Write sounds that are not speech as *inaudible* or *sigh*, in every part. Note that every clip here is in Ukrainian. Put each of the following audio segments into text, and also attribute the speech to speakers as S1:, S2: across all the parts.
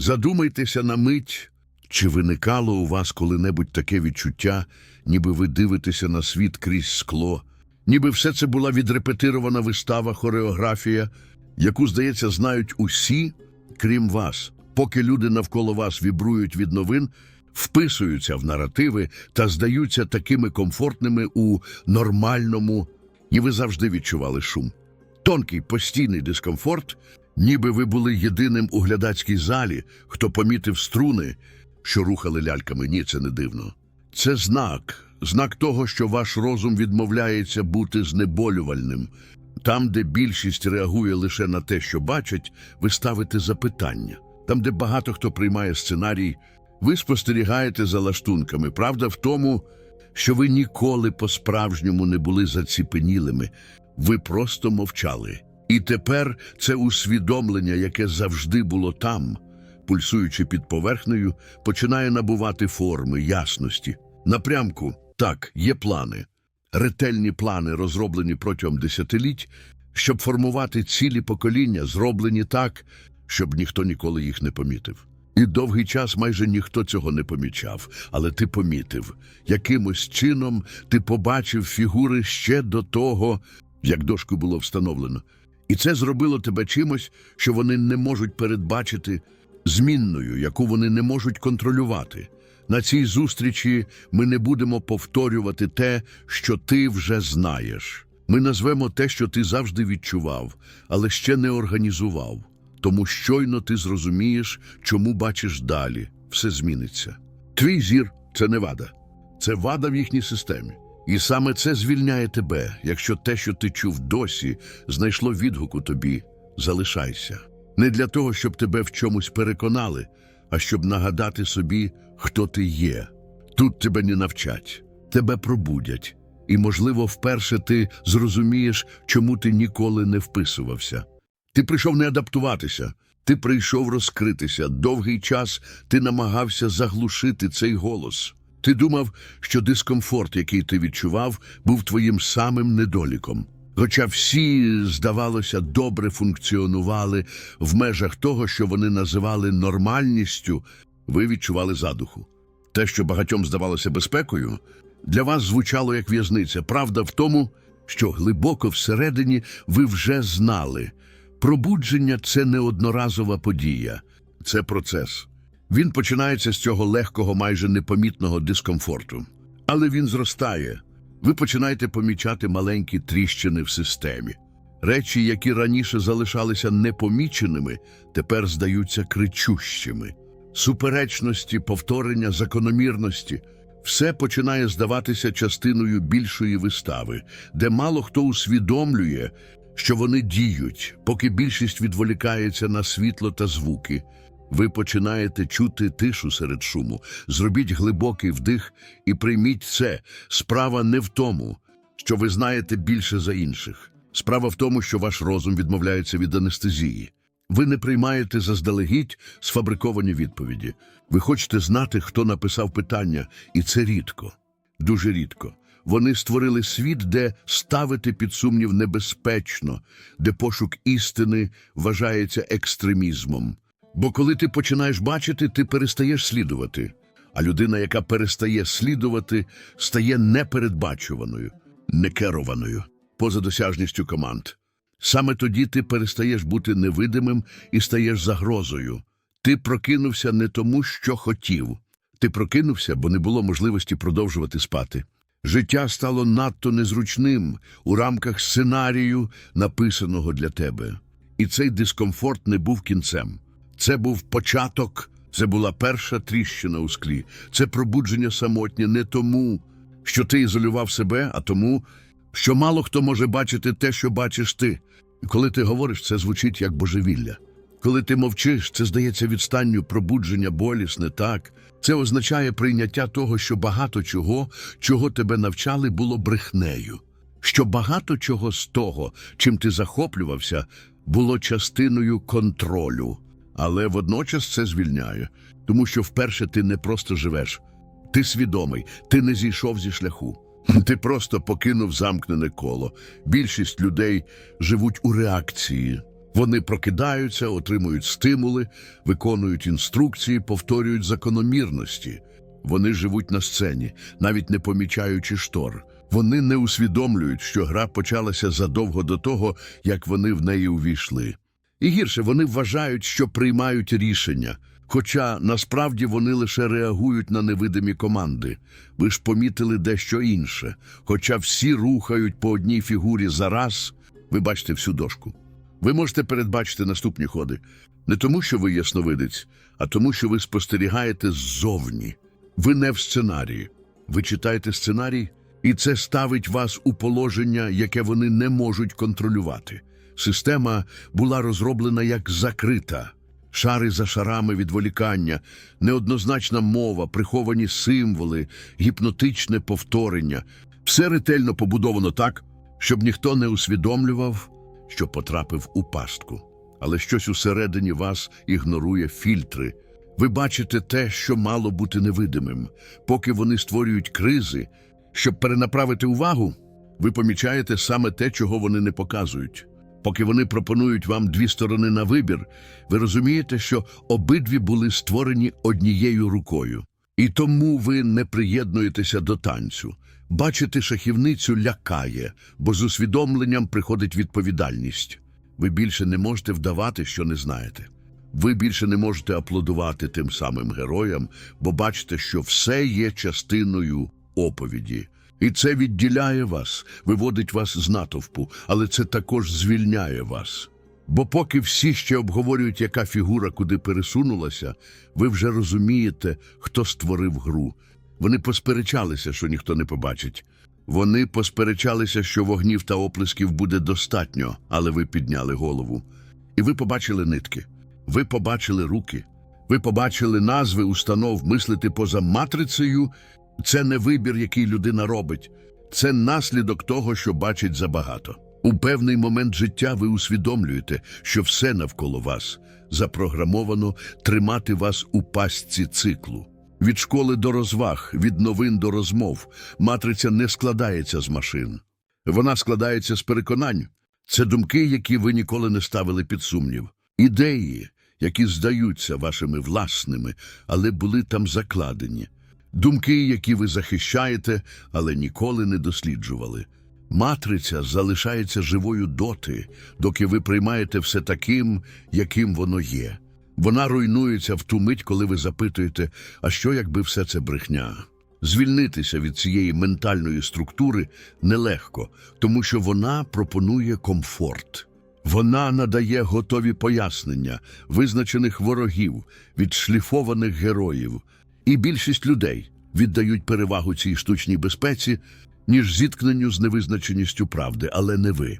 S1: Задумайтеся на мить, чи виникало у вас коли-небудь таке відчуття, ніби ви дивитеся на світ крізь скло, ніби все це була відрепетирована вистава, хореографія, яку, здається, знають усі, крім вас, поки люди навколо вас вібрують від новин, вписуються в наративи та здаються такими комфортними у нормальному, і ви завжди відчували шум. Тонкий постійний дискомфорт, ніби ви були єдиним у глядацькій залі, хто помітив струни, що рухали ляльками. Ні, це не дивно. Це знак, знак того, що ваш розум відмовляється бути знеболювальним. Там, де більшість реагує лише на те, що бачать, ви ставите запитання. Там, де багато хто приймає сценарій, ви спостерігаєте за лаштунками. Правда в тому, що ви ніколи по-справжньому не були заціпенілими, ви просто мовчали. І тепер це усвідомлення, яке завжди було там, пульсуючи під поверхнею, починає набувати форми, ясності. Напрямку так, є плани, ретельні плани, розроблені протягом десятиліть, щоб формувати цілі покоління, зроблені так, щоб ніхто ніколи їх не помітив. І довгий час майже ніхто цього не помічав, але ти помітив, якимось чином ти побачив фігури ще до того, як дошку було встановлено. І це зробило тебе чимось, що вони не можуть передбачити, змінною, яку вони не можуть контролювати. На цій зустрічі ми не будемо повторювати те, що ти вже знаєш. Ми назвемо те, що ти завжди відчував, але ще не організував. Тому щойно ти зрозумієш, чому бачиш далі, все зміниться. Твій зір це не вада, це вада в їхній системі. І саме це звільняє тебе, якщо те, що ти чув досі, знайшло відгук у тобі, залишайся. Не для того, щоб тебе в чомусь переконали, а щоб нагадати собі, хто ти є. Тут тебе не навчать, тебе пробудять. І, можливо, вперше ти зрозумієш, чому ти ніколи не вписувався. Ти прийшов не адаптуватися, ти прийшов розкритися. Довгий час ти намагався заглушити цей голос. Ти думав, що дискомфорт, який ти відчував, був твоїм самим недоліком. Хоча всі, здавалося, добре функціонували в межах того, що вони називали нормальністю, ви відчували задуху. Те, що багатьом здавалося безпекою, для вас звучало як в'язниця. Правда в тому, що глибоко всередині ви вже знали. Пробудження це не одноразова подія, це процес. Він починається з цього легкого, майже непомітного дискомфорту. Але він зростає. Ви починаєте помічати маленькі тріщини в системі. Речі, які раніше залишалися непоміченими, тепер здаються кричущими. Суперечності, повторення, закономірності все починає здаватися частиною більшої вистави, де мало хто усвідомлює, що вони діють, поки більшість відволікається на світло та звуки. Ви починаєте чути тишу серед шуму. Зробіть глибокий вдих і прийміть це. Справа не в тому, що ви знаєте більше за інших. Справа в тому, що ваш розум відмовляється від анестезії. Ви не приймаєте заздалегідь сфабриковані відповіді. Ви хочете знати, хто написав питання, і це рідко, дуже рідко. Вони створили світ, де ставити під сумнів небезпечно, де пошук істини вважається екстремізмом. Бо коли ти починаєш бачити, ти перестаєш слідувати. А людина, яка перестає слідувати, стає непередбачуваною, некерованою, поза досяжністю команд. Саме тоді ти перестаєш бути невидимим і стаєш загрозою. Ти прокинувся не тому, що хотів. Ти прокинувся, бо не було можливості продовжувати спати. Життя стало надто незручним у рамках сценарію, написаного для тебе. І цей дискомфорт не був кінцем. Це був початок, це була перша тріщина у склі. Це пробудження самотнє не тому, що ти ізолював себе, а тому, що мало хто може бачити те, що бачиш ти. І коли ти говориш, це звучить як божевілля. Коли ти мовчиш, це здається відстанню пробудження болісне так. Це означає прийняття того, що багато чого, чого тебе навчали, було брехнею. Що багато чого з того, чим ти захоплювався, було частиною контролю. Але водночас це звільняє, тому що вперше ти не просто живеш, ти свідомий, ти не зійшов зі шляху. *laughs* Ти просто покинув замкнене коло. Більшість людей живуть у реакції. Вони прокидаються, отримують стимули, виконують інструкції, повторюють закономірності. Вони живуть на сцені, навіть не помічаючи штор. Вони не усвідомлюють, що гра почалася задовго до того, як вони в неї увійшли. І гірше, вони вважають, що приймають рішення, хоча насправді вони лише реагують на невидимі команди. Ви ж помітили дещо інше. Хоча всі рухають по одній фігурі за раз, ви бачите всю дошку. Ви можете передбачити наступні ходи не тому, що ви ясновидець, а тому, що ви спостерігаєте ззовні. Ви не в сценарії. Ви читаєте сценарій, і це ставить вас у положення, яке вони не можуть контролювати. Система була розроблена як закрита. Шари за шарами відволікання, неоднозначна мова, приховані символи, гіпнотичне повторення. Все ретельно побудовано так, щоб ніхто не усвідомлював, що потрапив у пастку. Але щось усередині вас ігнорує фільтри. Ви бачите те, що мало бути невидимим. Поки вони створюють кризи, щоб перенаправити увагу, ви помічаєте саме те, чого вони не показують. Поки вони пропонують вам дві сторони на вибір, ви розумієте, що обидві були створені однією рукою. І тому ви не приєднуєтеся до танцю. Бачити шахівницю лякає, бо з усвідомленням приходить відповідальність. Ви більше не можете вдавати, що не знаєте. Ви більше не можете аплодувати тим самим героям, бо бачите, що все є частиною оповіді. І це відділяє вас, виводить вас з натовпу, але це також звільняє вас. Бо поки всі ще обговорюють, яка фігура куди пересунулася, ви вже розумієте, хто створив гру. Вони посперечалися, що ніхто не побачить. Вони посперечалися, що вогнів та оплесків буде достатньо, але ви підняли голову. І ви побачили нитки, ви побачили руки, ви побачили назви установ мислити поза матрицею. Це не вибір, який людина робить, це наслідок того, що бачить забагато. У певний момент життя ви усвідомлюєте, що все навколо вас запрограмовано тримати вас у пастці циклу. Від школи до розваг, від новин до розмов, матриця не складається з машин. Вона складається з переконань. Це думки, які ви ніколи не ставили під сумнів, ідеї, які здаються вашими власними, але були там закладені, думки, які ви захищаєте, але ніколи не досліджували. Матриця залишається живою доти, доки ви приймаєте все таким, яким воно є. Вона руйнується в ту мить, коли ви запитуєте, а що, якби все це брехня? Звільнитися від цієї ментальної структури нелегко, тому що вона пропонує комфорт. Вона надає готові пояснення, визначених ворогів, відшліфованих героїв. І більшість людей віддають перевагу цій штучній безпеці, ніж зіткненню з невизначеністю правди, але не ви.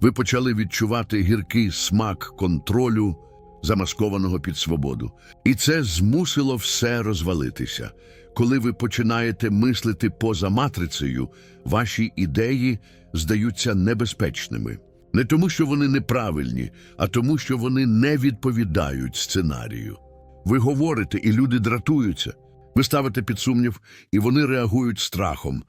S1: Ви почали відчувати гіркий смак контролю, замаскованого під свободу. І це змусило все розвалитися. Коли ви починаєте мислити поза матрицею, ваші ідеї здаються небезпечними. Не тому, що вони неправильні, а тому, що вони не відповідають сценарію. Ви говорите, і люди дратуються. Ви ставите під сумнів, і вони реагують страхом,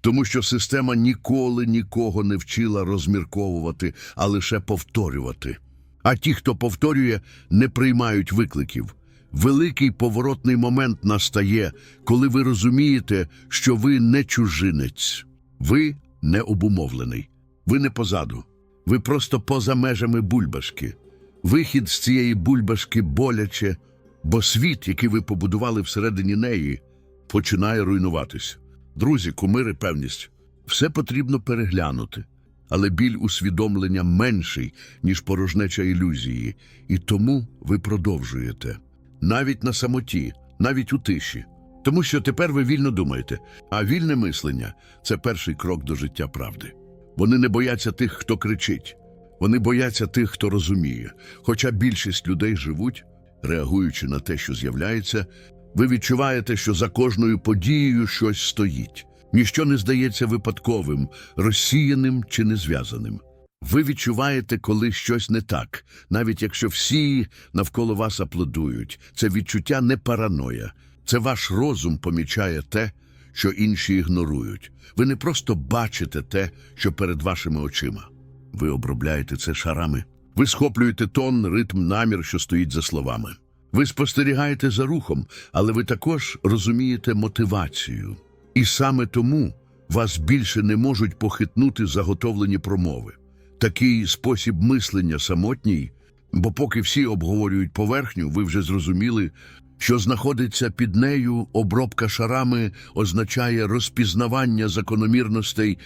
S1: тому що система ніколи нікого не вчила розмірковувати, а лише повторювати. А ті, хто повторює, не приймають викликів. Великий поворотний момент настає, коли ви розумієте, що ви не чужинець, ви не обумовлений, ви не позаду, ви просто поза межами бульбашки. Вихід з цієї бульбашки боляче, бо світ, який ви побудували всередині неї, починає руйнуватись. Друзі, кумири, певність, все потрібно переглянути. Але біль усвідомлення менший, ніж порожнеча ілюзії, і тому ви продовжуєте. Навіть на самоті, навіть у тиші. Тому що тепер ви вільно думаєте, а вільне мислення це перший крок до життя правди. Вони не бояться тих, хто кричить, вони бояться тих, хто розуміє. Хоча більшість людей живуть, реагуючи на те, що з'являється, ви відчуваєте, що за кожною подією щось стоїть. Ніщо не здається випадковим, розсіяним чи незв'язаним. Ви відчуваєте, коли щось не так, навіть якщо всі навколо вас аплодують. Це відчуття не параноя. Це ваш розум помічає те, що інші ігнорують. Ви не просто бачите те, що перед вашими очима. Ви обробляєте це шарами. Ви схоплюєте тон, ритм, намір, що стоїть за словами. Ви спостерігаєте за рухом, але ви також розумієте мотивацію. І саме тому вас більше не можуть похитнути заготовлені промови. Такий спосіб мислення самотній, бо поки всі обговорюють поверхню, ви вже зрозуміли, що знаходиться під нею обробка шарами означає розпізнавання закономірностей,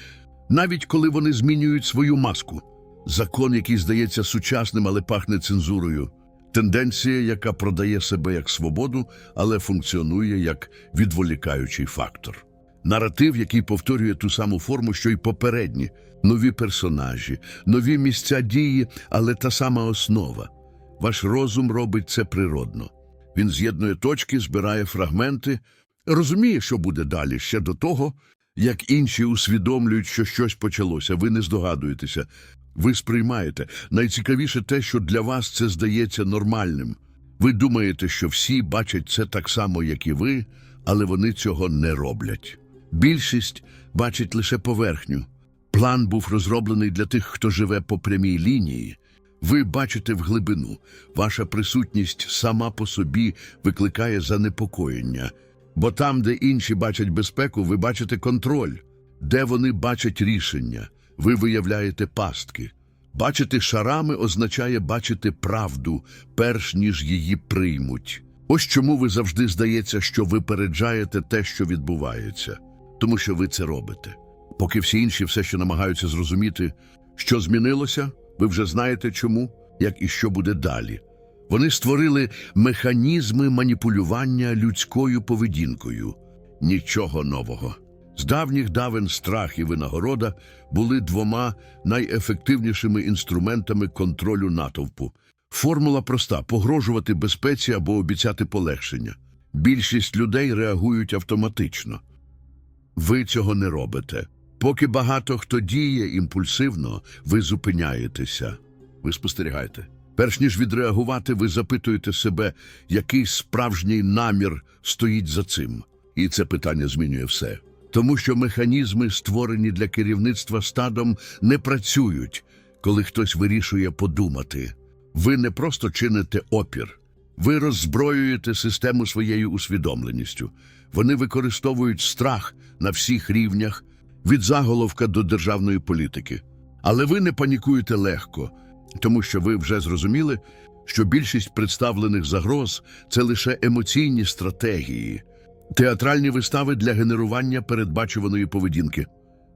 S1: навіть коли вони змінюють свою маску. Закон, який здається сучасним, але пахне цензурою. Тенденція, яка продає себе як свободу, але функціонує як відволікаючий фактор. Наратив, який повторює ту саму форму, що й попередні, нові персонажі, нові місця дії, але та сама основа. Ваш розум робить це природно. Він з'єднує точки, збирає фрагменти, розуміє, що буде далі, ще до того, як інші усвідомлюють, що щось почалося. Ви не здогадуєтеся, ви сприймаєте. Найцікавіше те, що для вас це здається нормальним. Ви думаєте, що всі бачать це так само, як і ви, але вони цього не роблять. Більшість бачить лише поверхню. План був розроблений для тих, хто живе по прямій лінії. Ви бачите в глибину. Ваша присутність сама по собі викликає занепокоєння. Бо там, де інші бачать безпеку, ви бачите контроль. Де вони бачать рішення, ви виявляєте пастки. Бачити шарами означає бачити правду, перш ніж її приймуть. Ось чому ви завжди здається, що ви переджаєте те, що відбувається, тому що ви це робите. Поки всі інші все ще намагаються зрозуміти, що змінилося, ви вже знаєте чому, як і що буде далі. Вони створили механізми маніпулювання людською поведінкою. Нічого нового. З давніх давен страх і винагорода були двома найефективнішими інструментами контролю натовпу. Формула проста погрожувати безпеці або обіцяти полегшення. Більшість людей реагують автоматично. Ви цього не робите. Поки багато хто діє імпульсивно, ви зупиняєтеся. Ви спостерігаєте. Перш ніж відреагувати, ви запитуєте себе, який справжній намір стоїть за цим. І це питання змінює все. Тому що механізми, створені для керівництва стадом, не працюють, коли хтось вирішує подумати. Ви не просто чините опір, ви роззброюєте систему своєю усвідомленістю. Вони використовують страх на всіх рівнях, від заголовка до державної політики. Але ви не панікуєте легко, тому що ви вже зрозуміли, що більшість представлених загроз це лише емоційні стратегії, театральні вистави для генерування передбачуваної поведінки.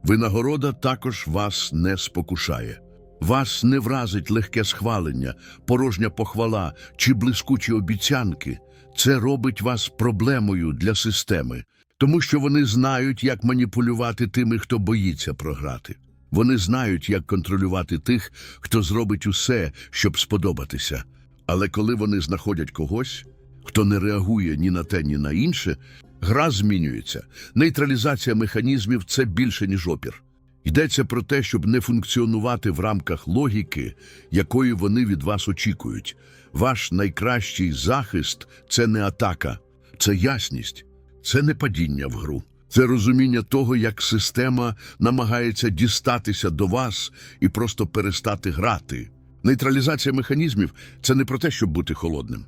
S1: Винагорода також вас не спокушає. Вас не вразить легке схвалення, порожня похвала чи блискучі обіцянки. Це робить вас проблемою для системи, тому що вони знають, як маніпулювати тими, хто боїться програти. Вони знають, як контролювати тих, хто зробить усе, щоб сподобатися. Але коли вони знаходять когось, хто не реагує ні на те, ні на інше, гра змінюється. Нейтралізація механізмів це більше, ніж опір. Йдеться про те, щоб не функціонувати в рамках логіки, якої вони від вас очікують. Ваш найкращий захист це не атака, це ясність, це не падіння в гру. Це розуміння того, як система намагається дістатися до вас і просто перестати грати. Нейтралізація механізмів це не про те, щоб бути холодним,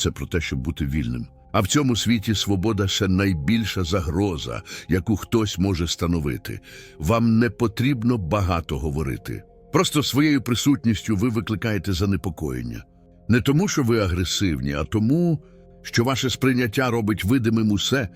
S1: це про те, щоб бути вільним. А в цьому світі свобода ще найбільша загроза, яку хтось може становити. Вам не потрібно багато говорити. Просто своєю присутністю ви викликаєте занепокоєння. Не тому, що ви агресивні, а тому, що ваше сприйняття робить видимим усе,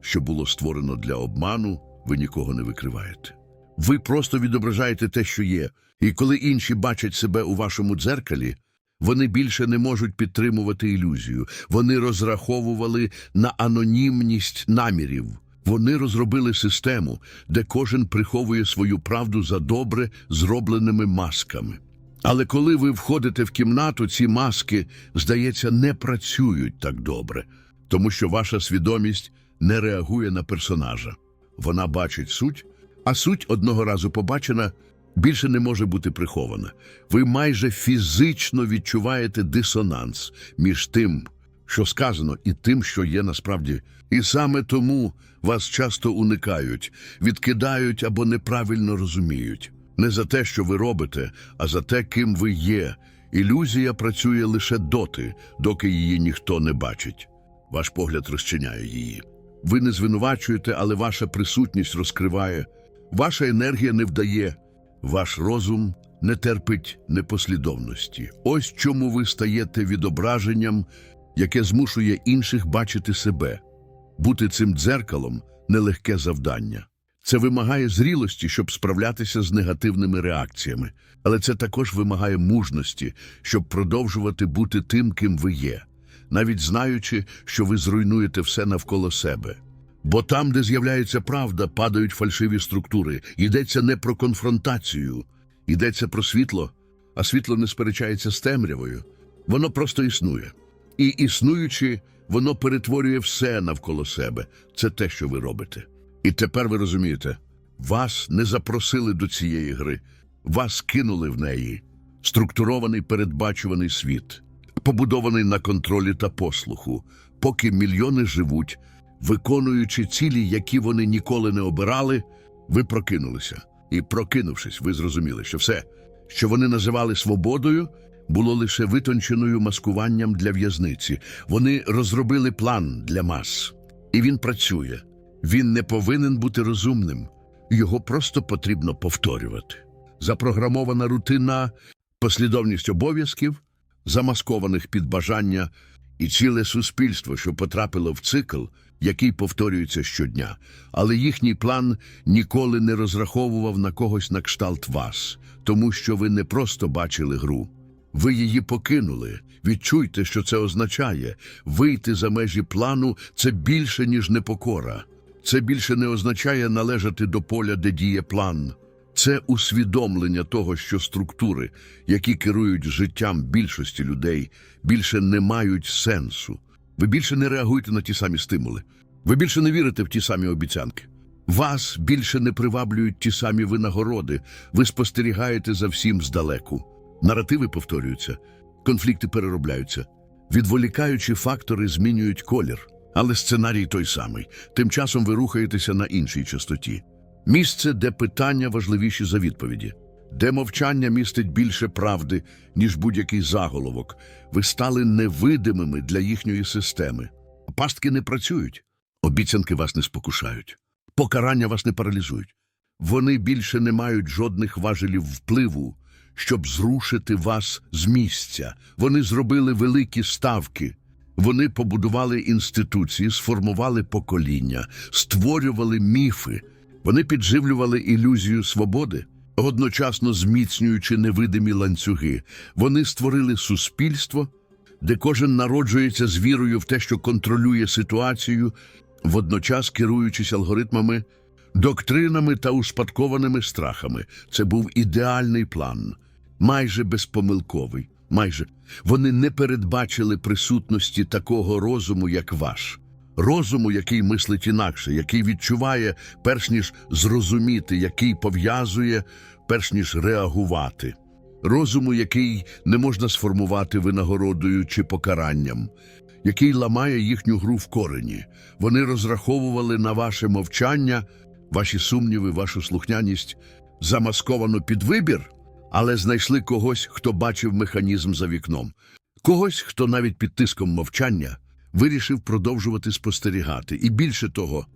S1: що було створено для обману, ви нікого не викриваєте. Ви просто відображаєте те, що є, і коли інші бачать себе у вашому дзеркалі, вони більше не можуть підтримувати ілюзію. Вони розраховували на анонімність намірів. Вони розробили систему, де кожен приховує свою правду за добре зробленими масками. Але коли ви входите в кімнату, ці маски, здається, не працюють так добре, тому що ваша свідомість не реагує на персонажа. Вона бачить суть, а суть одного разу побачена більше не може бути прихована. Ви майже фізично відчуваєте дисонанс між тим, що сказано, і тим, що є насправді. І саме тому вас часто уникають, відкидають або неправильно розуміють. Не за те, що ви робите, а за те, ким ви є, Ілюзія працює лише доти, доки її ніхто не бачить. Ваш погляд розчиняє її. Ви не звинувачуєте, але ваша присутність розкриває. Ваша енергія не вдає, ваш розум не терпить непослідовності. Ось чому ви стаєте відображенням, яке змушує інших бачити себе. Бути цим дзеркалом нелегке завдання. Це вимагає зрілості, щоб справлятися з негативними реакціями, але це також вимагає мужності, щоб продовжувати бути тим, ким ви є, навіть знаючи, що ви зруйнуєте все навколо себе. Бо там, де з'являється правда, падають фальшиві структури. Йдеться не про конфронтацію, йдеться про світло, а світло не сперечається з темрявою. Воно просто існує. І існуючи, воно перетворює все навколо себе. Це те, що ви робите. І тепер ви розумієте, вас не запросили до цієї гри, вас кинули в неї. Структурований передбачуваний світ, побудований на контролі та послуху, поки мільйони живуть, виконуючи цілі, які вони ніколи не обирали, ви прокинулися. І, прокинувшись, ви зрозуміли, що все, що вони називали свободою, було лише витонченою маскуванням для в'язниці. Вони розробили план для мас. І він працює. Він не повинен бути розумним. Його просто потрібно повторювати. Запрограмована рутина, послідовність обов'язків, замаскованих під бажання і ціле суспільство, що потрапило в цикл, який повторюється щодня. Але їхній план ніколи не розраховував на когось на кшталт вас, тому що ви не просто бачили гру. Ви її покинули. Відчуйте, що це означає. Вийти за межі плану це більше, ніж непокора. Це більше не означає належати до поля, де діє план. Це усвідомлення того, що структури, які керують життям більшості людей, більше не мають сенсу. Ви більше не реагуєте на ті самі стимули. Ви більше не вірите в ті самі обіцянки. Вас більше не приваблюють ті самі винагороди. Ви спостерігаєте за всім здалеку. Наративи повторюються, конфлікти переробляються. Відволікаючі фактори змінюють колір, але сценарій той самий. Тим часом ви рухаєтеся на іншій частоті. Місце, де питання важливіші за відповіді, де мовчання містить більше правди, ніж будь-який заголовок. Ви стали невидимими для їхньої системи. Пастки не працюють, обіцянки вас не спокушають, покарання вас не паралізують. Вони більше не мають жодних важелів впливу, щоб зрушити вас з місця. Вони зробили великі ставки. Вони побудували інституції, сформували покоління, створювали міфи. Вони підживлювали ілюзію свободи, одночасно зміцнюючи невидимі ланцюги. Вони створили суспільство, де кожен народжується з вірою в те, що контролює ситуацію, водночас керуючись алгоритмами, доктринами та успадкованими страхами. Це був ідеальний план, майже безпомилковий. Майже вони не передбачили присутності такого розуму, як ваш. Розуму, який мислить інакше, який відчуває, перш ніж зрозуміти, який пов'язує, перш ніж реагувати. Розуму, який не можна сформувати винагородою чи покаранням, який ламає їхню гру в корені. Вони розраховували на ваше мовчання, ваші сумніви, вашу слухняність, замасковано під вибір, але знайшли когось, хто бачив механізм за вікном, когось, хто навіть під тиском мовчання вирішив продовжувати спостерігати. І більше того,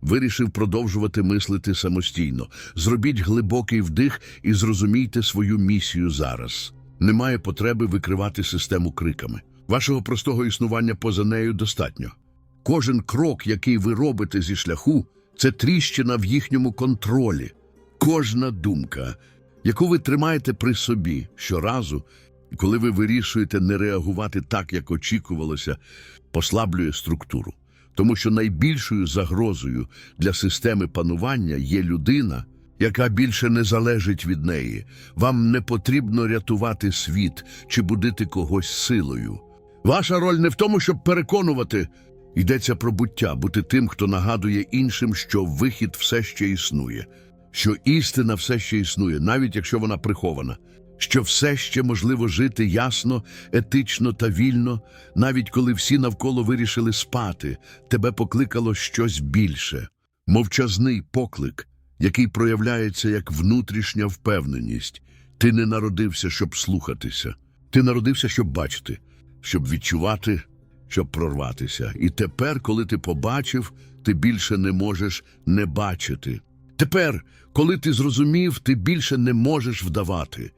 S1: вирішив продовжувати мислити самостійно. Зробіть глибокий вдих і зрозумійте свою місію зараз. Немає потреби викривати систему криками. Вашого простого існування поза нею достатньо. Кожен крок, який ви робите зі шляху, це тріщина в їхньому контролі. Кожна думка, яку ви тримаєте при собі щоразу, коли ви вирішуєте не реагувати так, як очікувалося, послаблює структуру. Тому що найбільшою загрозою для системи панування є людина, яка більше не залежить від неї. Вам не потрібно рятувати світ чи будити когось силою. Ваша роль не в тому, щоб переконувати. Йдеться про буття, бути тим, хто нагадує іншим, що вихід все ще існує, що істина все ще існує, навіть якщо вона прихована, що все ще можливо жити ясно, етично та вільно, навіть коли всі навколо вирішили спати, тебе покликало щось більше, мовчазний поклик, який проявляється як внутрішня впевненість. Ти не народився, щоб слухатися. Ти народився, щоб бачити, щоб відчувати, щоб прорватися. І тепер, коли ти побачив, ти більше не можеш не бачити. Тепер, коли ти зрозумів, ти більше не можеш вдавати.